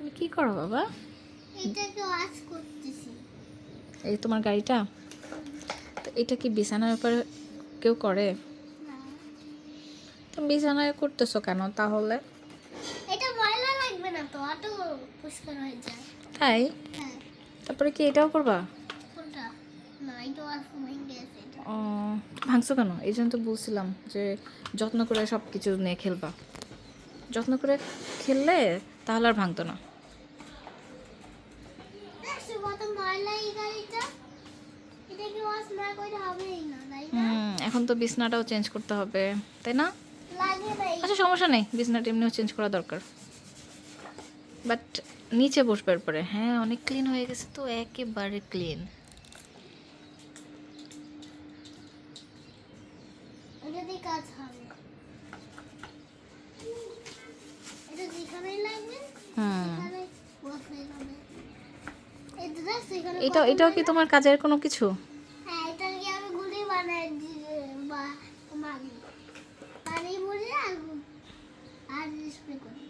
তুমি কি করো বাবা? এটাকে ওয়াশ করতেছি। এই তোমার গাড়িটা? তো এটা কি বিছানার উপর কেউ করে। তুমি বিছানায় করতেছো কেন তাহলে? এটা ময়লা লাগবে না তো অটো পরিষ্কার হয়ে যায়। তাই? হ্যাঁ। তারপরে কি এটাও করবা? ও ভাঙছো কেন? এই জন্য তো বলছিলাম যে যত্ন করে সব কিছু নিয়ে খেলবা। যত্ন করে খেললে তাহলে আর ভাঙতো না দেখছ কত ময়লা এই গাড়িটা এটা কি ওয়াশ না করে হবেই না তাই না হুম এখন তো বিছনাটাও চেঞ্জ করতে হবে তাই না? আচ্ছা সমস্যা নেই বিছনাটা এমনিও চেঞ্জ করা দরকার। বাট নিচে বসবার পরে হ্যাঁ অনেক ক্লিন হয়ে গেছে তো একেবারে ক্লিন কাজ হবে। এটা এটাও কি তোমার কাজের কোনো কিছু? হ্যাঁ আর স্প্রে করি।